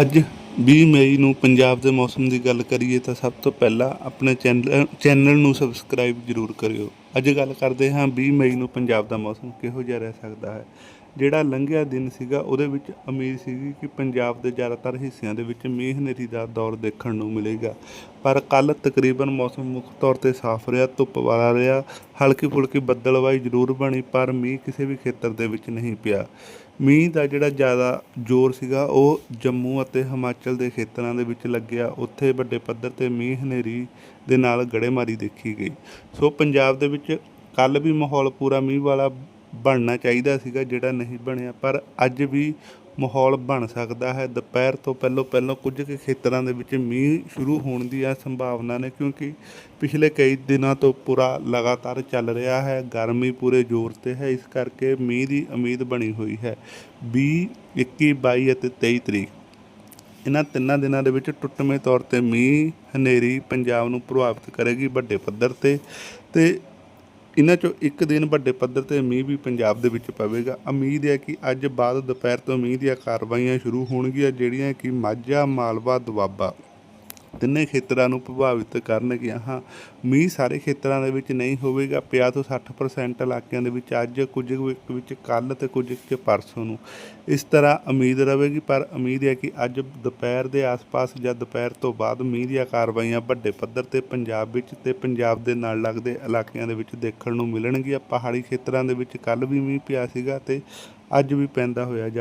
ਅੱਜ 20 ਮਈ ਨੂੰ ਪੰਜਾਬ ਦੇ ਮੌਸਮ ਦੀ ਗੱਲ ਕਰੀਏ ਤਾਂ ਸਭ ਤੋਂ ਪਹਿਲਾਂ ਆਪਣੇ ਚੈਨਲ ਚੈਨਲ ਨੂੰ ਸਬਸਕ੍ਰਾਈਬ ਜ਼ਰੂਰ ਕਰਿਓ। ਅੱਜ ਗੱਲ ਕਰਦੇ ਹਾਂ 20 ਮਈ ਨੂੰ ਪੰਜਾਬ ਦਾ ਮੌਸਮ ਕਿਹੋ ਜਿਹਾ ਰਹਿ ਸਕਦਾ ਹੈ। ਜਿਹੜਾ ਲੰਘਿਆ ਦਿਨ ਸੀਗਾ, ਉਹਦੇ ਵਿੱਚ ਉਮੀਦ ਸੀਗੀ ਕਿ ਪੰਜਾਬ ਦੇ ਜ਼ਿਆਦਾਤਰ ਹਿੱਸਿਆਂ ਦੇ ਵਿੱਚ ਮੀਂਹ ਹਨੇਰੀ ਦਾ ਦੌਰ ਦੇਖਣ ਨੂੰ ਮਿਲੇਗਾ। ਪਰ ਕੱਲ ਤਕਰੀਬਨ ਮੌਸਮ ਮੁੱਖ ਤੌਰ ਤੇ ਸਾਫ਼ ਰਿਹਾ, ਧੁੱਪ ਵਾਲਾ ਰਿਹਾ ਹਲਕੀ ਫੁਲਕੀ ਬੱਦਲਵਾਈ ਜ਼ਰੂਰ ਬਣੀ, ਪਰ ਮੀਂਹ ਕਿਸੇ ਵੀ ਖੇਤਰ ਦੇ ਵਿੱਚ ਨਹੀਂ ਪਿਆ। ਮੀਂਹ ਦਾ ਜਿਹੜਾ ਜ਼ਿਆਦਾ ਜ਼ੋਰ ਸੀਗਾ, ਉਹ ਜੰਮੂ ਅਤੇ ਹਿਮਾਚਲ ਦੇ ਖੇਤਰਾਂ ਦੇ ਵਿੱਚ ਲੱਗਿਆ। ਉੱਥੇ ਵੱਡੇ ਪੱਧਰ ਤੇ ਮੀਂਹ ਹਨੇਰੀ ਦੇ ਨਾਲ ਗੜੇਮਾਰੀ ਦੇਖੀ ਗਈ। ਸੋ ਪੰਜਾਬ ਦੇ ਵਿੱਚ ਕੱਲ ਵੀ ਮਾਹੌਲ ਪੂਰਾ ਮੀਂਹ ਵਾਲਾ ਬਣਨਾ ਚਾਹੀਦਾ ਸੀਗਾ ਜਿਹੜਾ ਨਹੀਂ ਬਣਿਆ। ਪਰ ਅੱਜ ਵੀ ਮਾਹੌਲ ਬਣ ਸਕਦਾ ਹੈ। ਦੁਪਹਿਰ ਤੋਂ ਪਹਿਲਾਂ ਪਹਿਲਾਂ ਕੁਝ ਕੁ ਖੇਤਰਾਂ ਦੇ ਵਿੱਚ ਮੀਂਹ ਸ਼ੁਰੂ ਹੋਣ ਦੀ ਆ ਸੰਭਾਵਨਾ ਨੇ, ਕਿਉਂਕਿ ਪਿਛਲੇ ਕਈ ਦਿਨਾਂ ਤੋਂ ਪੂਰਾ ਲਗਾਤਾਰ ਚੱਲ ਰਿਹਾ ਹੈ। ਗਰਮੀ ਪੂਰੇ ਜ਼ੋਰ ਤੇ ਹੈ। ਇਸ ਕਰਕੇ ਮੀਂਹ ਦੀ ਉਮੀਦ ਬਣੀ ਹੋਈ ਹੈ। 20 21 22 ਅਤੇ 23 ਤਰੀਕ। ਇਹਨਾਂ ਤਿੰਨਾਂ ਦਿਨਾਂ ਦੇ ਵਿੱਚ ਟੁੱਟਵੇਂ ਤੌਰ ਤੇ ਮੀਂਹ ਹਨੇਰੀ ਪੰਜਾਬ ਨੂੰ ਪ੍ਰਭਾਵਿਤ ਕਰੇਗੀ ਵੱਡੇ ਪੱਧਰ ਤੇ। ਤੇ ਇਹਨਾਂ ਚੋਂ ਇੱਕ ਦਿਨ ਵੱਡੇ ਪੱਧਰ ਤੇ ਮੀਂਹ ਵੀ ਪੰਜਾਬ ਦੇ ਵਿੱਚ ਪਵੇਗਾ। ਉਮੀਦ ਹੈ ਕਿ ਅੱਜ ਬਾਅਦ ਦੁਪਹਿਰ ਤੋਂ ਮੀਂਹ ਦੀਆਂ ਕਾਰਵਾਈਆਂ ਸ਼ੁਰੂ ਹੋਣਗੀਆਂ, ਜਿਹੜੀਆਂ ਕਿ ਮਾਝਾ, ਮਾਲਵਾ, ਦੁਆਬਾ। ਤਿੰਨੇ ਖੇਤਰਾਂ ਨੂੰ ਪ੍ਰਭਾਵਿਤ ਕਰਨਗੀਆਂ, ਹਾਂ। ਮੀਂਹ ਸਾਰੇ ਖੇਤਰਾਂ ਦੇ ਵਿੱਚ ਨਹੀਂ ਹੋਵੇਗਾ 50 ਤੋਂ 60% ਇਲਾਕਿਆਂ ਦੇ ਵਿੱਚ ਅੱਜ ਕੁਝ ਕੁ ਵਿੱਚ ਕੱਲ ਤੇ ਕੁਝ ਕੁ ਪਰਸੋਂ ਨੂੰ। ਇਸ ਤਰ੍ਹਾਂ ਉਮੀਦ ਰਹੇਗੀ, ਪਰ ਉਮੀਦ ਹੈ ਕਿ ਅੱਜ ਦੁਪਹਿਰ ਦੇ ਆਸ-ਪਾਸ ਜਾਂ ਦੁਪਹਿਰ ਤੋਂ ਬਾਅਦ ਮੀਂਹ ਦੀਆਂ ਕਾਰਵਾਈਆਂ ਵੱਡੇ ਪੱਧਰ ਤੇ ਪੰਜਾਬ ਵਿੱਚ ਤੇ ਪੰਜਾਬ ਦੇ ਨਾਲ ਲੱਗਦੇ ਇਲਾਕਿਆਂ ਦੇ ਵਿੱਚ ਦੇਖਣ ਨੂੰ ਮਿਲਣਗੀਆਂ। ਪਹਾੜੀ ਖੇਤਰਾਂ ਦੇ ਵਿੱਚ ਕੱਲ ਵੀ ਮੀਂਹ ਪਿਆ ਸੀਗਾ ਤੇ ਅੱਜ ਵੀ ਪੈਂਦਾ ਹੋਇਆ ਜਾ